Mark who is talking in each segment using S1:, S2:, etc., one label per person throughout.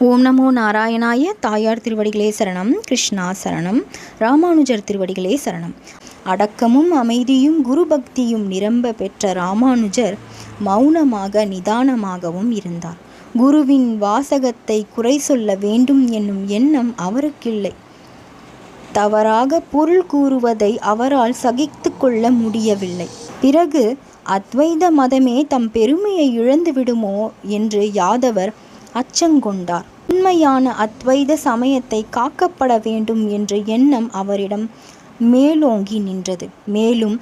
S1: ஓம் நமோ நாராயணாய தாயார் திருவடிகளே சரணம் கிருஷ்ணா சரணம் ராமானுஜர் திருவடிகளே சரணம். அடக்கமும் அமைதியும் குரு பக்தியும் நிரம்ப பெற்ற ராமானுஜர் மௌனமாக நிதானமாகவும் இருந்தார். குருவின் வாசகத்தை குறை சொல்ல வேண்டும் என்னும் எண்ணம் அவருக்கில்லை. தவறாக பொருள் கூறுவதை அவரால் சகித்து கொள்ள முடியவில்லை. பிறகு அத்வைத மதமே தம் பெருமையை இழந்து விடுமோ என்று யாதவர் அச்சங்கொண்டார். உண்மையான அத்வைத சமயத்தை காக்கப்பட வேண்டும் என்ற எண்ணம் அவரிடம் மேலோங்கி நின்றது. மேலும்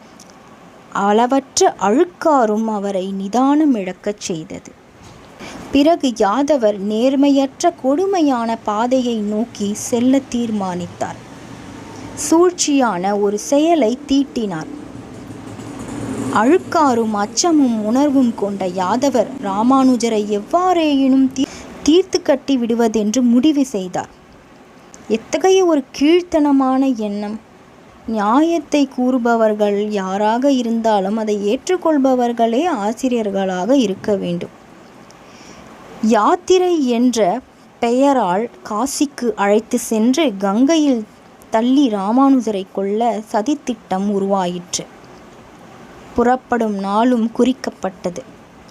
S1: அளவற்ற அழுக்காரும் அவரை நிதானம் இழக்கச் செய்தது. பிறகு யாதவர் நேர்மையற்ற கொடுமையான பாதையை நோக்கி செல்ல தீர்மானித்தார். சூழ்ச்சியான ஒரு செயலை தீட்டினார். அழுக்காரும் அச்சமும் உணர்வும் கொண்ட யாதவர் ராமானுஜரை எவ்வாறேயினும் தீ தீர்த்து கட்டி விடுவதென்று முடிவு செய்தார். எத்தகைய ஒரு கீழ்த்தனமான எண்ணம். நியாயத்தை கூறுபவர்கள் யாராக இருந்தாலும் அதை ஏற்றுக்கொள்பவர்களே ஆசிரியர்களாக இருக்க வேண்டும். யாத்திரை என்ற பெயரால் காசிக்கு அழைத்து சென்று கங்கையில் தள்ளி ராமானுஜரை கொல்ல சதித்திட்டம் உருவாயிற்று. புறப்படும் நாளும் குறிக்கப்பட்டது.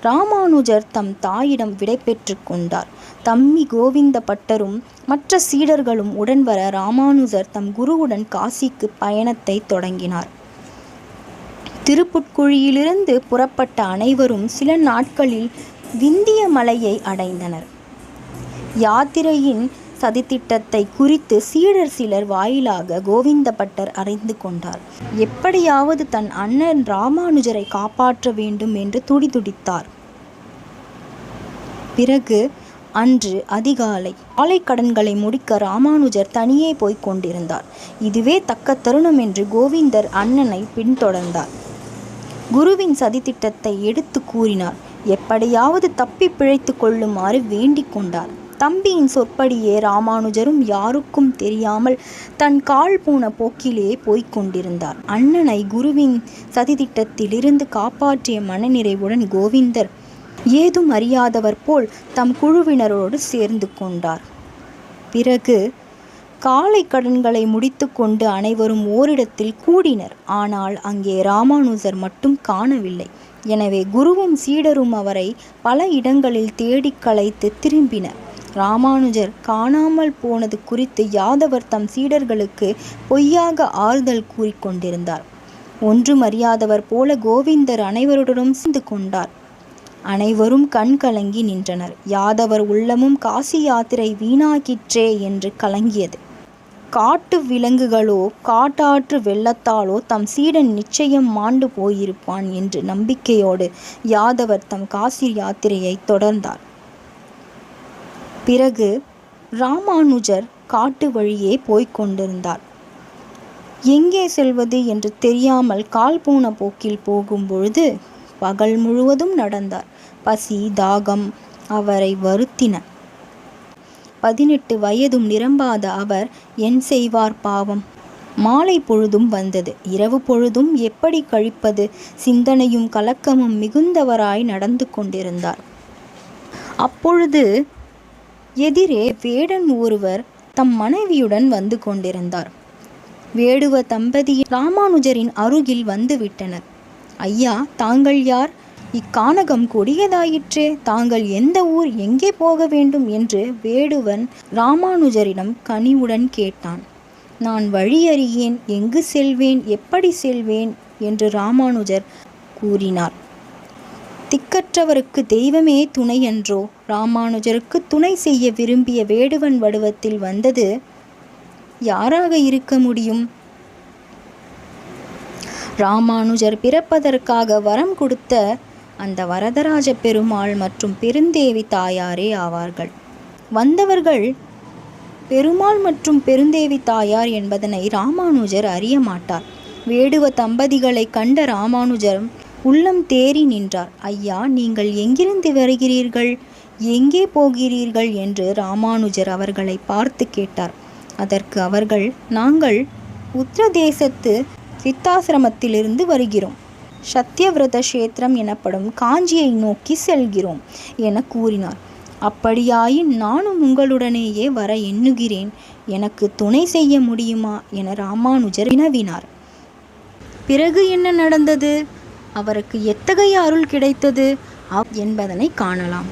S1: ராமானுஜர் தம் தாயிடம் விடை பெற்று கொண்டார். தம்மி கோவிந்த பட்டரும் மற்ற சீடர்களும் உடன் வர ராமானுஜர் தம் குருவுடன் காசிக்கு பயணத்தை தொடங்கினார். திருப்புட்குழியிலிருந்து புறப்பட்ட அனைவரும் சில நாட்களில் விந்திய மலையை அடைந்தனர். யாத்திரையின் சதித்திட்டத்தை குறித்து சீடர் சிலர் வாயிலாக கோவிந்தபட்டர் அறிந்து கொண்டார். எப்படியாவது தன் அண்ணன் ராமானுஜரை காப்பாற்ற வேண்டும் என்று துடிதுடித்தார். பிறகு அன்று அதிகாலை ஆலை கடன்களை முடிக்க ராமானுஜர் தனியே போய்க் கொண்டிருந்தார். இதுவே தக்க தருணம் என்று கோவிந்தர் அண்ணனை பின்தொடர்ந்தார். குருவின் சதித்திட்டத்தை எடுத்து கூறினார். எப்படியாவது தப்பி பிழைத்து கொள்ளுமாறு வேண்டிக் கொண்டார். தம்பியின் சொற்படியே ராமானுஜரும் யாருக்கும் தெரியாமல் தன் கால் போன போக்கிலே போய்க் கொண்டிருந்தார். அண்ணனை குருவின் சதித்திட்டத்திலிருந்து காப்பாற்றிய மனநிறைவுடன் கோவிந்தர் ஏதும் அறியாதவர் போல் தம் குழுவினரோடு சேர்ந்து கொண்டார். பிறகு காலை கடன்களை முடித்துக்கொண்டு அனைவரும் ஓரிடத்தில் கூடினர். ஆனால் அங்கே ராமானுஜர் மட்டும் காணவில்லை. எனவே குருவும் சீடரும் அவரை பல இடங்களில் தேடிக் கலைத்து திரும்பினர். ராமானுஜர் காணாமல் போனது குறித்து யாதவர் தம் சீடர்களுக்கு பொய்யாக ஆறுதல் கூறிக்கொண்டிருந்தார் ஒன்றும் அறியாதவர் போல கோவிந்தர் அனைவருடனும் சேர்ந்து கொண்டார். அனைவரும் கண் கலங்கி நின்றனர். யாதவர் உள்ளமும் காசி யாத்திரை வீணாக்கிற்றே என்று கலங்கியது. காட்டு விலங்குகளோ காட்டாற்று வெள்ளத்தாலோ தம் சீடன் நிச்சயம் மாண்டு போயிருப்பான் என்று நம்பிக்கையோடு யாதவர் தம் காசி யாத்திரையை தொடர்ந்தார். பிறகு ராமானுஜர் காட்டு வழியே போய்க் கொண்டிருந்தார். எங்கே செல்வது என்று தெரியாமல் கால் போன போக்கில் போகும்பொழுது பகல் முழுவதும் நடந்தார். பசி தாகம் அவரை வருத்தின. பதினெட்டு வயதும் நிரம்பாத அவர் என் செய்வார் பாவம். மாலை பொழுதும் வந்தது. இரவு பொழுதும் எப்படி கழிப்பது? சிந்தனையும் கலக்கமும் மிகுந்தவராய் நடந்து கொண்டிருந்தார். அப்பொழுது எதிரே வேடன் ஒருவர் தம் மனைவியுடன் வந்து கொண்டிருந்தார். வேடுவ தம்பதி ராமானுஜரின் அருகில் வந்து விட்டனர். ஐயா தாங்கள் யார்? இக்கானகம் கொடியதாயிற்றே தாங்கள் எந்த ஊர் எங்கே போக வேண்டும் என்று வேடுவன் ராமானுஜரிடம் கனிவுடன் கேட்டான். நான் வழியறியேன் எங்கு செல்வேன் எப்படி செல்வேன்? என்று ராமானுஜர் கூறினார். திக்கற்றவருக்கு தெய்வமே துணை என்றோ ராமானுஜருக்கு துணை செய்ய விரும்பிய வேடுவன் வடிவத்தில் வந்தது யாராக இருக்க முடியும்? ராமானுஜர் பிறப்பதற்காக வரம் கொடுத்த அந்த வரதராஜ பெருமாள் மற்றும் பெருந்தேவி தாயாரே ஆவார்கள். வந்தவர்கள் பெருமாள் மற்றும் பெருந்தேவி தாயார் என்பதனை ராமானுஜர் அறிய மாட்டார். வேடுவ தம்பதிகளை கண்ட ராமானுஜர் உள்ளம் தேறி நின்றார். ஐயா நீங்கள் எங்கிருந்து வருகிறீர்கள்? எங்கே போகிறீர்கள்? என்று ராமானுஜர் அவர்களை பார்த்து கேட்டார். அதற்கு அவர்கள் நாங்கள் உத்தரதேசத்து சித்தாசிரமத்திலிருந்து வருகிறோம். சத்யவிரத கஷேத்திரம் எனப்படும் காஞ்சியை நோக்கி செல்கிறோம் என கூறினார். அப்படியாயின் நானும் உங்களுடனேயே வர எண்ணுகிறேன். எனக்கு துணை செய்ய முடியுமா? என ராமானுஜர் வினவினார். பிறகு என்ன நடந்தது? அவருக்கு எத்தகைய அருள் கிடைத்தது? என்பதனை காணலாம்.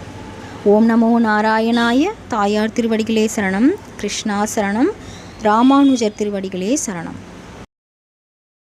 S1: ஓம் நமோ நாராயணாய தாயார் திருவடிகளே சரணம் கிருஷ்ணா சரணம் ராமானுஜர் திருவடிகளே சரணம்.